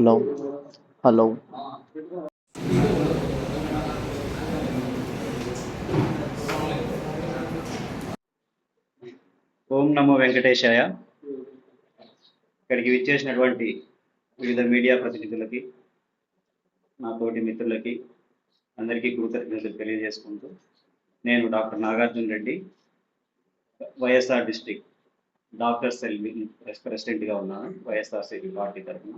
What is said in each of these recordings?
Hello hello. ఓం నమో వెంకటేశాయ. ఇక్కడికి విచ్చేసినటువంటి వివిధ మీడియా ప్రతినిధులకి నా తోటి మిత్రులకి అందరికీ కృతజ్ఞతలు తెలియజేసుకుంటూ నేను doctor Nagarjuna Reddy YSR district doctor cell ప్రెసిడెంట్గా ఉన్నాను వైఎస్ఆర్సీపీ పార్టీ తరఫున.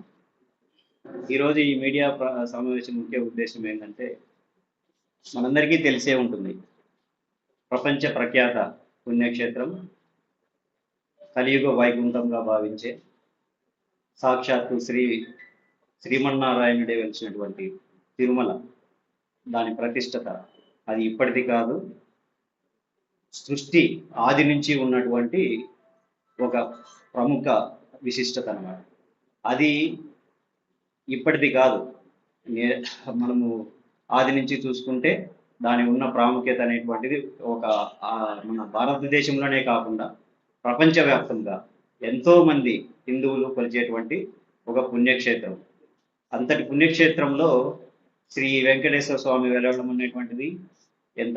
ఈరోజు ఈ మీడియా సమావేశం ముఖ్య ఉద్దేశం ఏంటంటే మనందరికీ తెలిసే ఉంటుంది. ప్రపంచ ప్రఖ్యాత పుణ్యక్షేత్రం కలియుగ వైకుంఠంగా భావించే సాక్షాత్తు శ్రీ శ్రీమన్నారాయణుడే వెలిసినటువంటి తిరుమల. దాని ప్రతిష్టత అది ఇప్పటిది కాదు. సృష్టి ఆది నుంచి ఉన్నటువంటి ఒక ప్రముఖ విశిష్టత అన్నమాట. అది ఇప్పటిది కాదు. మనము ఆది నుంచి చూసుకుంటే దాని ఉన్న ప్రాముఖ్యత అనేటువంటిది ఒక మన భారతదేశంలోనే కాకుండా ప్రపంచవ్యాప్తంగా ఎంతో మంది హిందువులు కొలిచేటువంటి ఒక పుణ్యక్షేత్రం. అంతటి పుణ్యక్షేత్రంలో శ్రీ వెంకటేశ్వర స్వామి వెళ్ళడం అనేటువంటిది ఎంత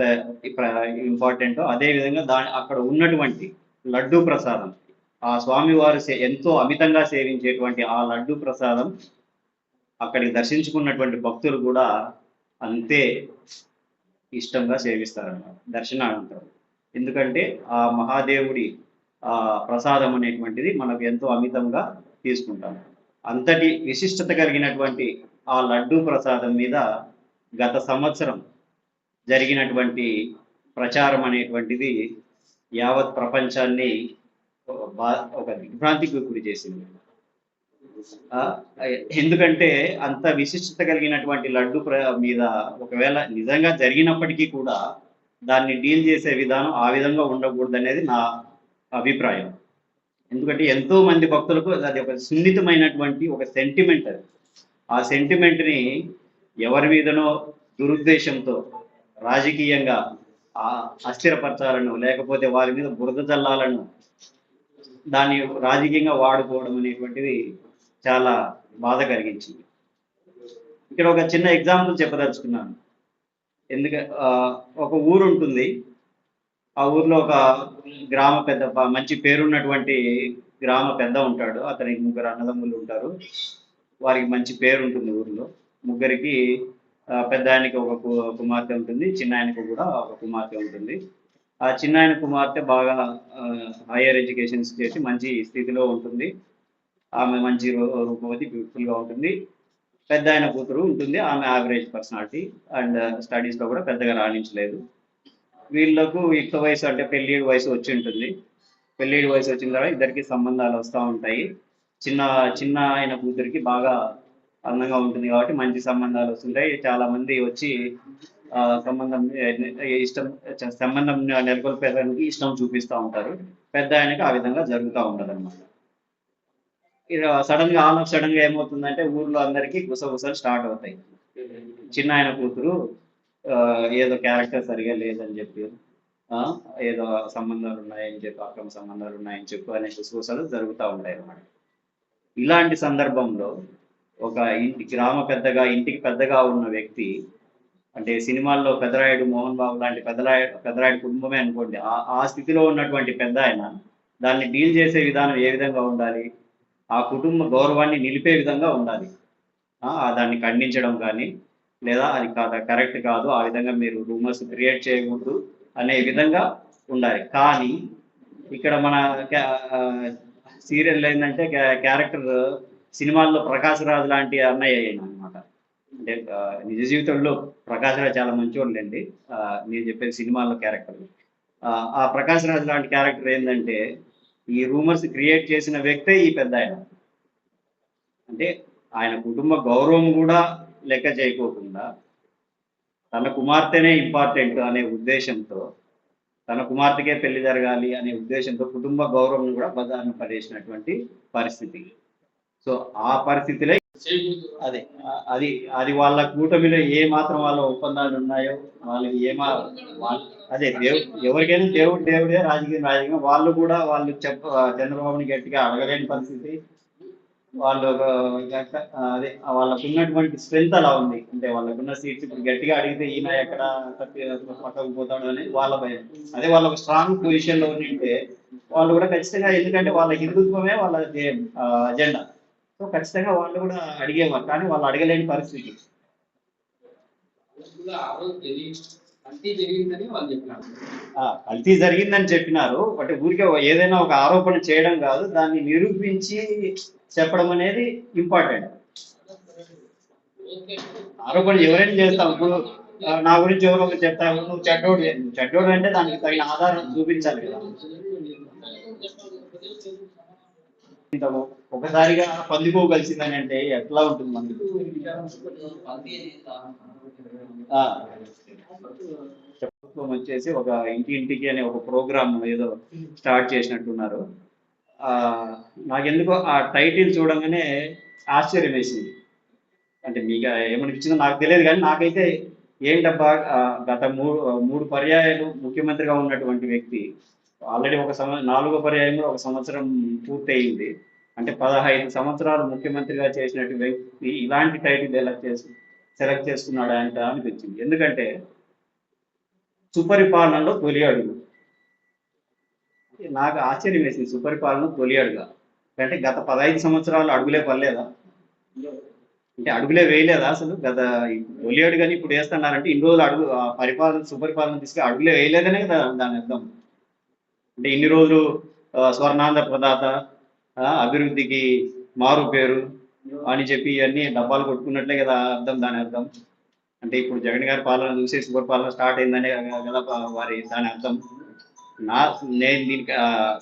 ఇంపార్టెంటో అదే విధంగా దాని అక్కడ ఉన్నటువంటి లడ్డూ ప్రసాదం. ఆ స్వామివారు సే- ఎంతో అమితంగా సేవించేటువంటి ఆ లడ్డూ ప్రసాదం అక్కడికి దర్శించుకున్నటువంటి భక్తులు కూడా అంతే ఇష్టంగా సేవిస్తారన్నమాట దర్శనానంతరం. ఎందుకంటే ఆ మహాదేవుడి ఆ ప్రసాదం అనేటువంటిది మనకు ఎంతో అమితంగా తీసుకుంటాం. అంతటి విశిష్టత కలిగినటువంటి ఆ లడ్డూ ప్రసాదం మీద గత సంవత్సరం జరిగినటువంటి ప్రచారం అనేటువంటిది యావత్ ప్రపంచాన్ని ఒక బా- ఒక దిగ్భ్రాంతికి గురి చేసింది. ఎందుకంటే అంత విశిష్టత కలిగినటువంటి లడ్డు మీద ఒకవేళ నిజంగా జరిగినప్పటికీ కూడా దాన్ని డీల్ చేసే విధానం ఆ విధంగా ఉండకూడదు అనేది నా అభిప్రాయం. ఎందుకంటే ఎంతో మంది భక్తులకు అది ఒక సున్నితమైనటువంటి ఒక సెంటిమెంట్ అది. ఆ సెంటిమెంట్ని ఎవరి మీదనో దురుద్దేశంతో రాజకీయంగా ఆ అస్థిరపరచాలను లేకపోతే వారి మీద బురద చల్లాలను దాన్ని రాజకీయంగా వాడుకోవడం అనేటువంటిది చాలా బాధ కలిగించింది. ఇక్కడ ఒక చిన్న ఎగ్జాంపుల్ చెప్పదలుచుకున్నాను. ఎందుక ఒక ఊరు ఉంటుంది ఆ ఊర్లో ఒక గ్రామ పెద్ద మంచి పేరున్నటువంటి గ్రామ పెద్ద ఉంటాడు. అతనికి ముగ్గురు అన్నదమ్ములు ఉంటారు. వారికి మంచి పేరు ఉంటుంది ఊర్లో. ముగ్గురికి పెద్ద ఆయనకి ఒక కుమార్తె ఉంటుంది. చిన్న ఆయనకు కూడా ఒక కుమార్తె ఉంటుంది. ఆ చిన్న ఆయన కుమార్తె బాగా హైయర్ ఎడ్యుకేషన్స్ చేసి మంచి స్థితిలో ఉంటుంది. ఆమె మంచి రూ- రూపవతి బ్యూటిఫుల్గా ఉంటుంది. పెద్ద ఆయన కూతురు ఉంటుంది. ఆమె యావరేజ్ పర్సనాలిటీ అండ్ స్టడీస్లో కూడా పెద్దగా రాణించలేదు. వీళ్ళకు యుక్త వయసు అంటే పెళ్ళి వయసు వచ్చి ఉంటుంది. పెళ్ళి వయసు వచ్చిన తర్వాత ఇద్దరికి సంబంధాలు వస్తూ ఉంటాయి. చిన్న చిన్న ఆయన కూతురికి బాగా అందంగా ఉంటుంది కాబట్టి మంచి సంబంధాలు వస్తుంటాయి. చాలా మంది వచ్చి సంబంధం ఇష్టం సంబంధం నెలకొల్పేదానికి ఇష్టం చూపిస్తూ ఉంటారు. పెద్ద ఆయనకి ఆ విధంగా జరుగుతూ ఉంటుంది అన్నమాట సడన్గా ఆల్ ఆఫ్ సడన్గా ఏమవుతుందంటే ఊర్లో అందరికీ గుసగుసలు స్టార్ట్ అవుతాయి. చిన్న ఆయన కూతురు ఏదో క్యారెక్టర్ సరిగా లేదని చెప్పి ఏదో సంబంధాలు ఉన్నాయని చెప్పి అక్రమ సంబంధాలు ఉన్నాయని చెప్పి అనే గుసగుసలు జరుగుతూ ఉంటాయి అన్నమాట. ఇలాంటి సందర్భంలో ఒక ఇంటి గ్రామ పెద్దగా ఇంటికి పెద్దగా ఉన్న వ్యక్తి అంటే సినిమాల్లో పెదరాయుడు మోహన్ బాబు లాంటి పెద్దరాయుడు పెద్దరాయుడు కుటుంబమే అనుకోండి. ఆ ఆ స్థితిలో ఉన్నటువంటి పెద్ద ఆయన దాన్ని డీల్ చేసే విధానం ఏ విధంగా ఉండాలి? ఆ కుటుంబ గౌరవాన్ని నిలిపే విధంగా ఉండాలి. ఆ, దాన్ని ఖండించడం కానీ లేదా అది కాదు కరెక్ట్ కాదు ఆ విధంగా మీరు రూమర్స్ క్రియేట్ చేయకూడదు అనే విధంగా ఉండాలి. కానీ ఇక్కడ మన సీరియల్ ఏంటంటే క్యారెక్టర్ సినిమాల్లో ప్రకాశ్ రాజ్ లాంటి అన్నయ్య అనమాట అంటే నిజ జీవితంలో ప్రకాశ్ రాజ్ చాలా మంచివాళ్ళండి నేను చెప్పేది సినిమాల్లో క్యారెక్టర్ ఆ ప్రకాశ్ రాజ్ లాంటి క్యారెక్టర్ ఏంటంటే ఈ రూమర్స్ క్రియేట్ చేసిన వ్యక్తే ఈ పెద్ద ఆయన. అంటే ఆయన కుటుంబ గౌరవం కూడా లెక్క చేయకోకుండా తన కుమార్తెనే ఇంపార్టెంట్ అనే ఉద్దేశంతో తన కుమార్తెకే పెళ్ళి జరగాలి అనే ఉద్దేశంతో కుటుంబ గౌరవం కూడా బదాన్ని పడేసినటువంటి పరిస్థితి. సో ఆ పరిస్థితిలో అదే అది అది వాళ్ళ కూటమిలో ఏ మాత్రం వాళ్ళ ఒప్పందాలు ఉన్నాయో వాళ్ళకి ఏమా వాళ్ళ- అదే దేవు ఎవరికైనా దేవుడు దేవుడే రాజకీయం రాజకీయం. వాళ్ళు కూడా వాళ్ళు చెప్ప చంద్రబాబుని గట్టిగా అడగలేని పరిస్థితి. వాళ్ళు ఒక అదే వాళ్ళకు ఉన్నటువంటి స్ట్రెంత్ అలా ఉంది. అంటే వాళ్ళకున్న సీట్స్ ఇప్పుడు గట్టిగా అడిగితే ఈయన ఎక్కడ తప్పి పక్కకు పోతాడు అని వాళ్ళ భయం. అదే వాళ్ళ ఒక స్ట్రాంగ్ పొజిషన్లో ఉంటే వాళ్ళు కూడా ఖచ్చితంగా ఎందుకంటే వాళ్ళ హిందుత్వమే వాళ్ళ అజెండా సో ఖచ్చితంగా వాళ్ళు కూడా అడిగేవారు కానీ వాళ్ళు అడగలేని పరిస్థితి. అంటే కల్తీ జరిగిందని చెప్పినారు. బట్ ఊరికే ఏదైనా ఒక ఆరోపణ చేయడం కాదు దాన్ని నిరూపించి చెప్పడం అనేది ఇంపార్టెంట్. ఆరోపణ ఎవరైనా చేస్తాం ఇప్పుడు నా గురించి ఎవరో ఒకరు చెప్తారు. నువ్వు చెడ్డోడు చెడ్డోడు అంటే దానికి తగిన ఆధారం చూపించాలి కదా. ఒకసారిగా పందికో కలిసిందని అంటే ఎట్లా ఉంటుంది మనకి ప్రభుత్వం వచ్చేసి ఒక ఇంటి ఇంటికి అనే ఒక ప్రోగ్రామ్ ఏదో స్టార్ట్ చేసినట్టున్నారు. నాకెందుకో ఆ టైటిల్ చూడంగానే ఆశ్చర్యం వేసింది అంటే మీకు ఏమనిపించిందో నాకు తెలియదు కానీ నాకైతే ఏంటబ్బా గత మూడు మూడు పర్యాయాలు ముఖ్యమంత్రిగా ఉన్నటువంటి వ్యక్తి ఆల్రెడీ ఒక సంవ నాలుగో పర్యాయం కూడా ఒక సంవత్సరం పూర్తయింది. అంటే పదహైదు సంవత్సరాలు ముఖ్యమంత్రిగా చేసినట్టు వ్యక్తి ఇలాంటి టైటిల్ ఎలా చేసి సెలెక్ట్ చేసుకున్నాడు అంట అనిపించింది. ఎందుకంటే సుపరిపాలనలో తొలి అడుగు నాకు ఆశ్చర్యం వేసింది సుపరిపాలన తొలి అడుగా అంటే గత పదహైదు సంవత్సరాలు అడుగులే పర్లేదా అంటే అడుగులే వేయలేదా అసలు? గత తొలి అడుగని ఇప్పుడు వేస్తున్నారంటే ఇన్ని రోజులు అడుగు పరిపాలన సుపరిపాలన తీసుకుని అడుగులే వేయలేదనే కదా దాని అర్థం. అంటే ఇన్ని రోజులు స్వర్ణాంధ్ర ప్రదాత అభివృద్ధికి మారు పేరు అని చెప్పి ఇవన్నీ డబ్బాలు కొట్టుకున్నట్లే కదా అర్థం దాని అర్థం. అంటే ఇప్పుడు జగన్ గారి పాలన చూసి సూపర్ పాలన స్టార్ట్ అయిందనే కదా వారి దాని అర్థం. నా నేను దీనికి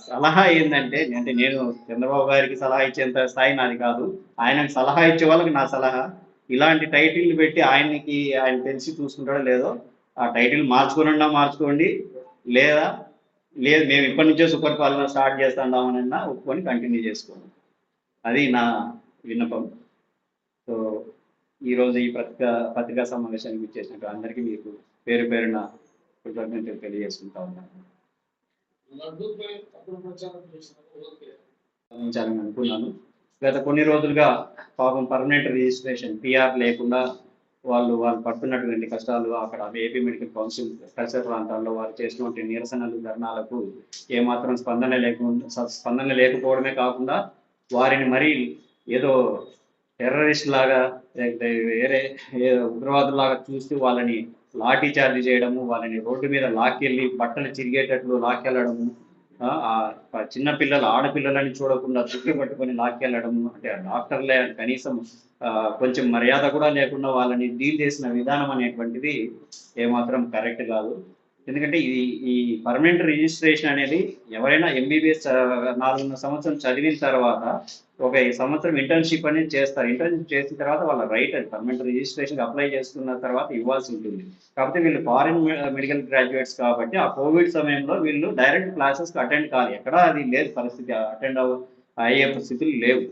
సలహా ఏంటంటే అంటే నేను చంద్రబాబు గారికి సలహా ఇచ్చేంత స్థాయి నాది కాదు. ఆయనకు సలహా ఇచ్చే వాళ్ళకి నా సలహా. ఇలాంటి టైటిల్ పెట్టి ఆయనకి ఆయన తెలిసి చూసుకుంటాడో లేదో ఆ టైటిల్ మార్చుకోనున్నా మార్చుకోండి. లేదా లేదు మేము ఇప్పటి నుంచే సూపర్ పాలన స్టార్ట్ చేస్తామనన్నా ఒప్పుకొని కంటిన్యూ చేసుకోండి అది నా విన్నపం. సో ఈరోజు ఈ పత్రిక పత్రికా సమావేశానికి ఇచ్చేసినట్టు అందరికీ మీకు పేరు పేరున కృతజ్ఞతలు తెలియజేసుకుంటా ఉన్నాను. అనుకున్నాను. గత కొన్ని రోజులుగా పాపం పర్మనెంట్ రిజిస్ట్రేషన్ పిఆర్ లేకుండా వాళ్ళు వాళ్ళు పడుతున్నటువంటి కష్టాలు అక్కడ ఏపీ మెడికల్ కౌన్సిల్ పరిసర ప్రాంతాల్లో వారు చేసినటువంటి నిరసనలు ధర్నాలకు ఏమాత్రం స్పందన లేకుండా స్పందన లేకపోవడమే కాకుండా వారిని మరీ ఏదో టెర్రరిస్ట్ లాగా లేకపోతే వేరే ఏదో ఉగ్రవాదులాగా చూస్తూ వాళ్ళని లాఠీ చార్జ్ చేయడము వాళ్ళని రోడ్డు మీద లాక్కెళ్ళి బట్టలు చిరిగేటట్లు లాక్కెళ్ళడము చిన్న పిల్లలు ఆడపిల్లలని చూడకుండా చుట్టూ పట్టుకొని లాక్కెళ్ళడం అంటే డాక్టర్లే కనీసం కొంచెం మర్యాద కూడా లేకుండా వాళ్ళని డీల్ చేసిన విధానం అనేటువంటిది ఏమాత్రం కరెక్ట్ కాదు. ఎందుకంటే ఇది ఈ పర్మనెంట్ రిజిస్ట్రేషన్ అనేది ఎవరైనా ఎంబీబీఎస్ నాలుగున్నర సంవత్సరం చదివిన తర్వాత ఒక సంవత్సరం ఇంటర్న్షిప్ అనేది చేస్తారు. ఇంటర్న్షిప్ చేసిన తర్వాత వాళ్ళ రైట్ అది పర్మనెంట్ రిజిస్ట్రేషన్ అప్లై చేసుకున్న తర్వాత ఇవ్వాల్సి ఉంటుంది. కాకపోతే వీళ్ళు ఫారిన్ మెడికల్ గ్రాడ్యుయేట్స్ కాబట్టి ఆ కోవిడ్ సమయంలో వీళ్ళు డైరెక్ట్ క్లాసెస్కి అటెండ్ కాదు ఎక్కడా అది లేదు పరిస్థితి. అటెండ్ అయ్యే పరిస్థితులు లేవు.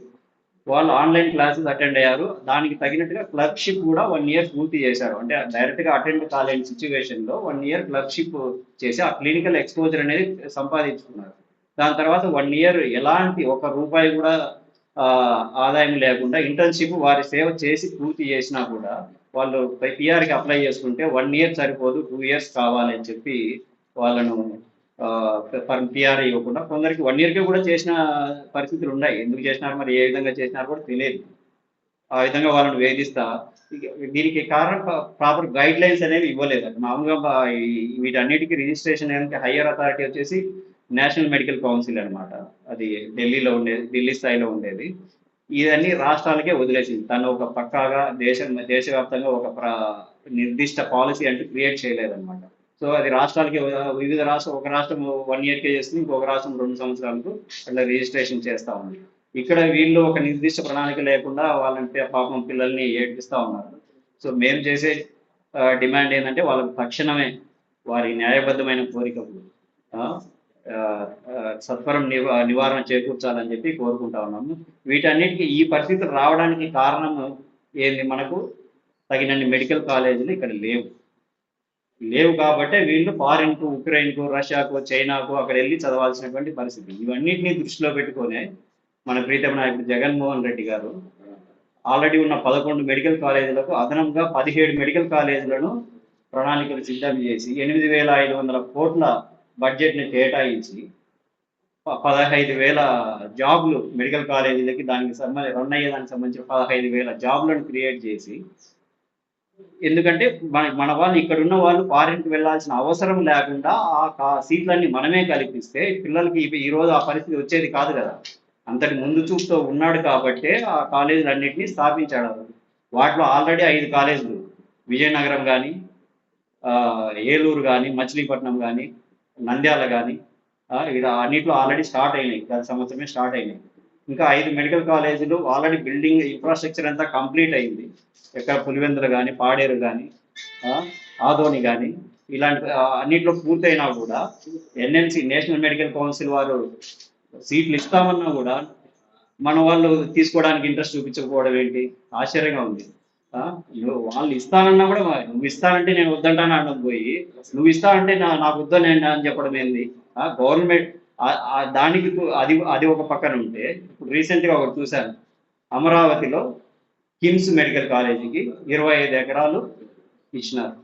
వాళ్ళు ఆన్లైన్ క్లాసెస్ అటెండ్ అయ్యారు. దానికి తగినట్టుగా క్లర్క్షిప్ కూడా వన్ ఇయర్ పూర్తి చేశారు. అంటే డైరెక్ట్గా అటెండ్ కాలేని సిచ్యువేషన్లో వన్ ఇయర్ క్లర్క్షిప్ చేసి ఆ క్లినికల్ ఎక్స్పోజర్ అనేది సంపాదించుకున్నారు. దాని తర్వాత వన్ ఇయర్ ఎలాంటి ఒక రూపాయి కూడా ఆదాయం లేకుండా ఇంటర్న్షిప్ వారి సేవ చేసి పూర్తి చేసినా కూడా వాళ్ళు పిఆర్కి అప్లై చేసుకుంటే వన్ ఇయర్ సరిపోదు టూ ఇయర్స్ కావాలని చెప్పి వాళ్ళను పిఆర్ ఇవ్వకుండా కొందరికి వన్ ఇయర్కి కూడా చేసిన పరిస్థితులు ఉన్నాయి. ఎందుకు చేసినారు? మరి ఏ విధంగా చేసినారు కూడా తెలియదు. ఆ విధంగా వాళ్ళని వేధిస్తా దీనికి కారణం ప్రాపర్ గైడ్ లైన్స్ అనేవి ఇవ్వలేదు. మామూలుగా వీటన్నిటికీ రిజిస్ట్రేషన్ అనేది హయ్యర్ అథారిటీ వచ్చేసి నేషనల్ మెడికల్ కౌన్సిల్ అనమాట అది ఢిల్లీలో ఉండేది ఢిల్లీ స్థాయిలో ఉండేది. ఇవన్నీ రాష్ట్రాలకే వదిలేసింది. తను ఒక పక్కాగా దేశం దేశవ్యాప్తంగా ఒక ప్ర- నిర్దిష్ట పాలసీ అంటూ క్రియేట్ చేయలేదన్నమాట. సో అది రాష్ట్రాలకి వివిధ రాష్ట్రం ఒక రాష్ట్రం వన్ ఇయర్కే చేస్తుంది ఇంకొక రాష్ట్రం రెండు సంవత్సరాలకు అట్లా రిజిస్ట్రేషన్ చేస్తూ ఉంది ఇక్కడ వీళ్ళు ఒక నిర్దిష్ట ప్రణాళిక లేకుండా వాళ్ళంటే పాపం పిల్లల్ని ఏడ్పిస్తా ఉన్నారు. సో మేము చేసే డిమాండ్ ఏంటంటే వాళ్ళకి తక్షణమే వారి న్యాయబద్ధమైన కోరికలు సత్వరం నివా నివారణ చేకూర్చాలని చెప్పి కోరుకుంటా ఉన్నాము. వీటన్నిటికీ ఈ పరిస్థితులు రావడానికి కారణం ఏంది? మనకు తగినన్ని మెడికల్ కాలేజీలు ఇక్కడ లేవు. లేవు కాబట్టే వీళ్ళు ఫారిన్కు ఉక్రెయిన్కు రష్యాకు చైనాకు అక్కడ వెళ్ళి చదవాల్సినటువంటి పరిస్థితి. ఇవన్నింటినీ దృష్టిలో పెట్టుకొని మన ప్రీతమ నాయకుడు జగన్మోహన్ రెడ్డి గారు ఆల్రెడీ ఉన్న పదకొండు మెడికల్ కాలేజీలకు అదనంగా పదిహేడు మెడికల్ కాలేజీలను ప్రణాళికలు సిద్ధం చేసి ఎనిమిది వేల ఐదు వందల కోట్ల బడ్జెట్ని కేటాయించి పదహైదు వేల జాబ్లు మెడికల్ కాలేజీలకి దానికి సంబంధించి రన్ అయ్యేదానికి సంబంధించిన పదహైదు వేల జాబ్లను క్రియేట్ చేసి ఎందుకంటే మన మన వాళ్ళు ఇక్కడ ఉన్న వాళ్ళు ఫారిన్కి వెళ్ళాల్సిన అవసరం లేకుండా ఆ కా- సీట్లన్నీ మనమే కల్పిస్తే పిల్లలకి ఈరోజు ఈ రోజు ఆ పరిస్థితి వచ్చేది కాదు కదా. అంతటి ముందు చూపుతో ఉన్నాడు కాబట్టే ఆ కాలేజీలన్నింటినీ స్థాపించాడు. వాటిలో ఆల్రెడీ ఐదు కాలేజీలు విజయనగరం కానీ ఏలూరు కానీ మచిలీపట్నం కానీ నంద్యాల కానీ ఇలా అన్నింటిలో ఆల్రెడీ స్టార్ట్ అయినాయి. గత సంవత్సరమే స్టార్ట్ అయినాయి. ఇంకా ఐదు మెడికల్ కాలేజీలు ఆల్రెడీ బిల్డింగ్ ఇన్ఫ్రాస్ట్రక్చర్ అంతా కంప్లీట్ అయింది. ఎక్కడ పులివెందులు కానీ పాడేరు కానీ ఆదోని కానీ ఇలాంటి అన్నింటిలో అన్నిట్లో పూర్తయినా కూడా ఎన్ఎన్సి నేషనల్ మెడికల్ కౌన్సిల్ వారు సీట్లు ఇస్తామన్నా కూడా మన వాళ్ళు తీసుకోవడానికి ఇంట్రెస్ట్ చూపించకపోవడం ఏంటి? ఆశ్చర్యంగా ఉంది. వాళ్ళు ఇస్తానన్నా కూడా నువ్వు ఇస్తానంటే నేను వద్దంటాను అనడం పోయి నువ్వు ఇస్తానంటే నా నాకు వద్దని అని చెప్పడం ఏంది? గవర్నమెంట్ దానికి అది అది ఒక పక్కన ఉంటే ఇప్పుడు రీసెంట్గా ఒకటి చూశాను. అమరావతిలో కిమ్స్ మెడికల్ కాలేజీకి ఇరవై ఐదు ఎకరాలు ఇచ్చినారు.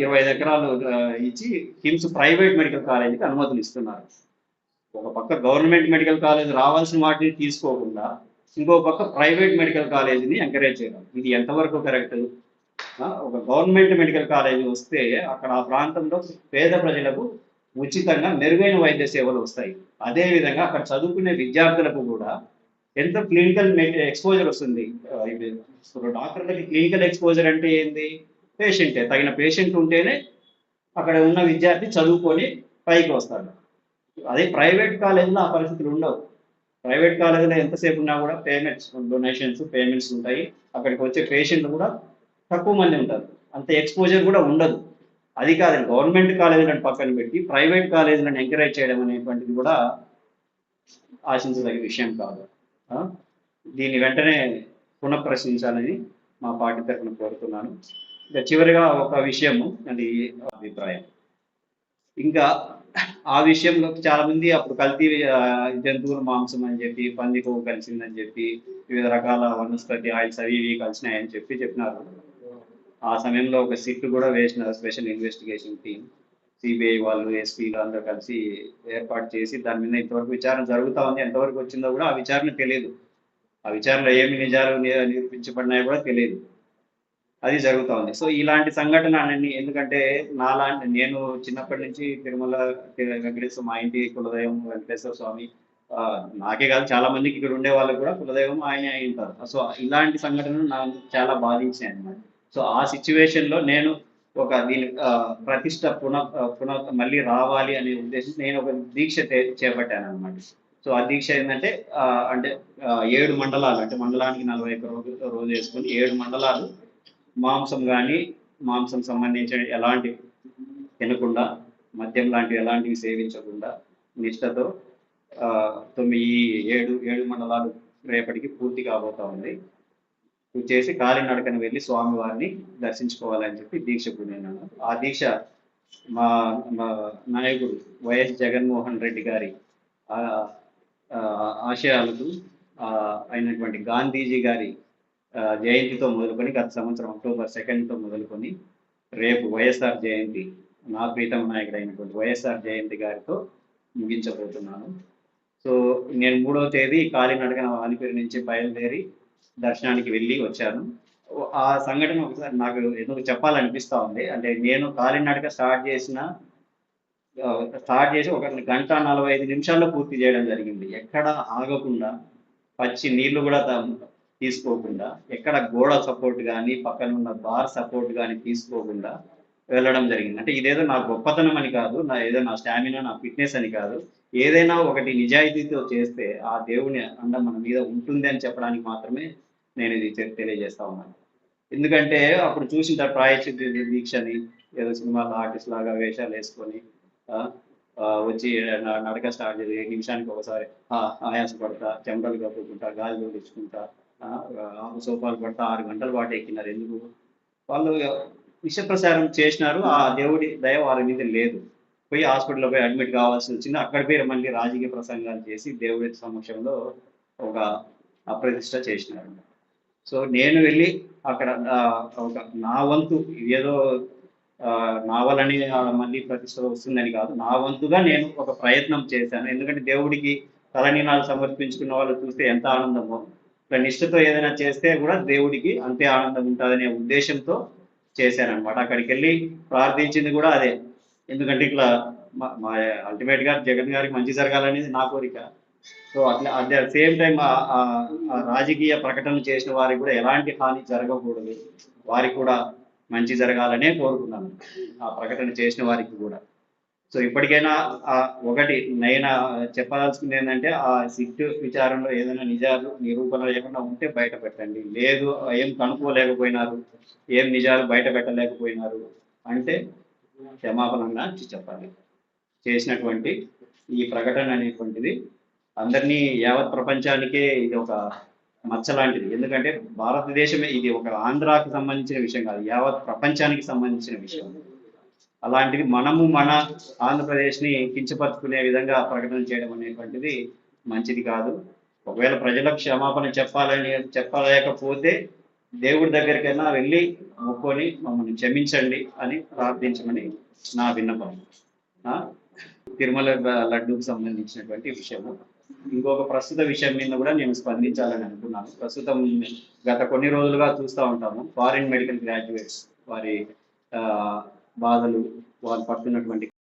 ఇరవై ఐదు ఎకరాలు ఇచ్చి కిమ్స్ ప్రైవేట్ మెడికల్ కాలేజీకి అనుమతులు ఇస్తున్నారు. ఒక పక్క గవర్నమెంట్ మెడికల్ కాలేజ్ రావాల్సిన వాటిని తీసుకోకుండా ఇంకో పక్క ప్రైవేట్ మెడికల్ కాలేజీని ఎంకరేజ్ చేయడం. ఇది ఎంతవరకు కరెక్ట్? ఒక గవర్నమెంట్ మెడికల్ కాలేజీ వస్తే అక్కడ ఆ ప్రాంతంలో పేద ప్రజలకు ఉచితంగా మెరుగైన వైద్య సేవలు వస్తాయి. అదే విధంగా అక్కడ చదువుకునే విద్యార్థులకు కూడా ఎంత క్లినికల్ ఎక్స్పోజర్ వస్తుంది? డాక్టర్లకి క్లినికల్ ఎక్స్పోజర్ అంటే ఏంది? పేషెంటే తగిన పేషెంట్ ఉంటేనే అక్కడ ఉన్న విద్యార్థి చదువుకొని పైకి వస్తాడు. అదే ప్రైవేట్ కాలేజీలో ఆ పరిస్థితులు ఉండవు. ప్రైవేట్ కాలేజీలో ఎంతసేపు ఉన్నా కూడా పేమెంట్స్ డొనేషన్స్ పేమెంట్స్ ఉంటాయి. అక్కడికి వచ్చే పేషెంట్లు కూడా తక్కువ మంది ఉంటారు. అంత ఎక్స్పోజర్ కూడా ఉండదు. అది కాదు గవర్నమెంట్ కాలేజీలను పక్కన పెట్టి ప్రైవేట్ కాలేజీలను ఎంకరేజ్ చేయడం అనేటువంటిది కూడా ఆశించదగిన విషయం కాదు. దీన్ని వెంటనే పునఃప్రశ్నించాలని మా పార్టీ తరఫున కోరుతున్నాను. ఇంకా చివరిగా ఒక విషయము అది అభిప్రాయం. ఇంకా ఆ విషయంలో చాలామంది అప్పుడు కల్తీ జంతువులు జంతువుల మాంసం అని చెప్పి పంది కొవ్వు కలిసిందని చెప్పి వివిధ రకాల వనస్పతి ఆయిల్స్ అవి ఇవి కలిసినాయని చెప్పి చెప్పినారు. ఆ సమయంలో ఒక సిట్ కూడా వేసినారు స్పెషల్ ఇన్వెస్టిగేషన్ టీం సిబిఐ వాళ్ళు ఎస్పీలు అందరూ కలిసి ఏర్పాటు చేసి దాని మీద ఇంతవరకు విచారణ జరుగుతూ ఉంది. ఎంతవరకు వచ్చిందో కూడా ఆ విచారణ తెలియదు. ఆ విచారణలో ఏమి నిజాలు నిరూపించబడినాయో కూడా తెలియదు. అది జరుగుతూ ఉంది. సో ఇలాంటి సంఘటన అన్ని ఎందుకంటే నాలాంటి నేను చిన్నప్పటి నుంచి తిరుమల వెంకటేశ్వర మా ఇంటి కులదైవం వెంకటేశ్వర స్వామి నాకే కాదు చాలా మందికి ఇక్కడ ఉండే వాళ్ళకి కూడా కులదైవం ఆయన అయి ఉంటారు. సో ఇలాంటి సంఘటనలు నాకు చాలా బాధించాయి అన్నమాట. సో ఆ సిచ్యువేషన్లో నేను ఒక దీని ప్రతిష్ట పున పున మళ్ళీ రావాలి అనే ఉద్దేశం నేను ఒక దీక్ష చేపట్టాను అనమాట సో ఆ దీక్ష ఏంటంటే అంటే ఏడు మండలాలు అంటే మండలానికి నలభై ఒక్క రోజు రోజు వేసుకొని ఏడు మండలాలు మాంసం కానీ మాంసం సంబంధించిన ఎలాంటి తినకుండా మద్యం లాంటివి ఎలాంటివి సేవించకుండా నిష్ఠతో తొమ్మిది ఏడు ఏడు మండలాలు రేపటికి పూర్తి కాబోతా ఉంది. చేసి కాలినడకన వెళ్ళి స్వామివారిని దర్శించుకోవాలని చెప్పి దీక్ష పొందినాను ఆ దీక్ష మా మా నాయకుడు వైఎస్ జగన్మోహన్ రెడ్డి గారి ఆశయాలకు అయినటువంటి గాంధీజీ గారి జయంతితో మొదలుకొని గత సంవత్సరం అక్టోబర్ సెకండ్తో మొదలుకొని రేపు వైఎస్ఆర్ జయంతి నా ప్రీతమ నాయకుడు అయినటువంటి వైఎస్ఆర్ జయంతి గారితో ముగించబోతున్నాను. సో నేను మూడవ తేదీ కాలినడకన వాలిపేరు నుంచి బయలుదేరి దర్శనానికి వెళ్ళి వచ్చాను. ఆ సంఘటన ఒకసారి నాకు ఎందుకు చెప్పాలనిపిస్తా ఉంది. అంటే నేను కాలినడక స్టార్ట్ చేసిన స్టార్ట్ చేసి ఒక గంట నలభై ఐదు నిమిషాల్లో పూర్తి చేయడం జరిగింది. ఎక్కడ ఆగకుండా పచ్చి నీళ్ళు కూడా తీసుకోకుండా ఎక్కడ గోడ సపోర్ట్ కానీ పక్కన ఉన్న బార్ సపోర్ట్ కానీ తీసుకోకుండా వెళ్ళడం జరిగింది. అంటే ఇదేదో నా గొప్పతనం అని కాదు. నా ఏదో నా స్టామినా నా ఫిట్నెస్ అని కాదు. ఏదైనా ఒకటి నిజాయితీతో చేస్తే ఆ దేవుని అండ మన మీద ఉంటుంది అని చెప్పడానికి మాత్రమే నేను ఇది తెలియజేస్తా ఉన్నాను. ఎందుకంటే అప్పుడు చూసింటారు ప్రాయశ్చిత్త దీక్షని ఏదో సినిమాలో ఆర్టిస్ట్ లాగా వేషాలు వేసుకొని వచ్చి నడక స్టార్ట్ చేసి నిమిషానికి ఒకసారి ఆయాస పడతా చెమటలు కప్పుకుంటా గాలి తెచ్చుకుంటా ఆరు సోపాలు పడతా ఆరు గంటల పాటు ఎక్కినారు. ఎందుకు? వాళ్ళు విష ప్రసారం చేసినారు ఆ దేవుడి దయ వారి మీద లేదు. పోయి హాస్పిటల్లో పోయి అడ్మిట్ కావాల్సి వచ్చింది. అక్కడ పేరు మళ్ళీ రాజకీయ ప్రసంగాలు చేసి దేవుడి సమక్షంలో ఒక అప్రతిష్ట చేసినారు. సో నేను వెళ్ళి అక్కడ ఒక నా వంతు ఏదో నావలని మళ్ళీ ప్రతిష్ట వస్తుందని కాదు. నా వంతుగా నేను ఒక ప్రయత్నం చేశాను. ఎందుకంటే దేవుడికి తలనీనాలు సమర్పించుకున్న వాళ్ళు చూస్తే ఎంత ఆనందమో. ఇట్లా నిష్ఠతో ఏదైనా చేస్తే కూడా దేవుడికి అంతే ఆనందం ఉంటుందనే ఉద్దేశంతో చేశాను అనమాట అక్కడికి వెళ్ళి ప్రార్థించింది కూడా అదే. ఎందుకంటే ఇట్లా మా- మా అల్టిమేట్గా జగన్ గారికి మంచి జరగాలనేది నా కోరిక. సో అట్లా అట్ ద సేమ్ టైం రాజకీయ ప్రకటనలు చేసిన వారికి కూడా ఎలాంటి హాని జరగకూడదు. వారికి కూడా మంచి జరగాలనే కోరుకున్నాను ఆ ప్రకటన చేసిన వారికి కూడా. సో ఇప్పటికైనా ఒకటి నేను చెప్పదలుచుకుంది ఏంటంటే ఆ సిట్ విచారణలో ఏదైనా నిజాలు నిరూపణ లేకుండా ఉంటే బయట పెట్టండి. లేదు ఏం కనుక్కోలేకపోయినారు ఏం నిజాలు బయట పెట్టలేకపోయినారు అంటే క్షమాపణంగా చెప్పాలి. చేసినటువంటి ఈ ప్రకటన అనేటువంటిది అందరినీ యావత్ ప్రపంచానికే ఇది ఒక మచ్చ లాంటిది. ఎందుకంటే భారతదేశమే ఇది ఒక ఆంధ్రాకి సంబంధించిన విషయం కాదు యావత్ ప్రపంచానికి సంబంధించిన విషయం. అలాంటిది మనము మన ఆంధ్రప్రదేశ్ని కించపరుచుకునే విధంగా ప్రకటన చేయడం అనేటువంటిది మంచిది కాదు. ఒకవేళ ప్రజలకు క్షమాపణ చెప్పాలని చెప్పలేకపోతే దేవుడి దగ్గరికైనా వెళ్ళి మొక్కొని మమ్మల్ని క్షమించండి అని ప్రార్థించమని నా విన్నపం. తిరుమల లడ్డూకి సంబంధించినటువంటి విషయము. ఇంకొక ప్రస్తుత విషయం మీద కూడా నేను స్పందించాలని అనుకున్నాను. ప్రస్తుతం గత కొన్ని రోజులుగా చూస్తూ ఉంటాము. ఫారిన్ మెడికల్ గ్రాడ్యుయేట్స్ వారి బాధలు వాళ్ళు పడుతున్నటువంటి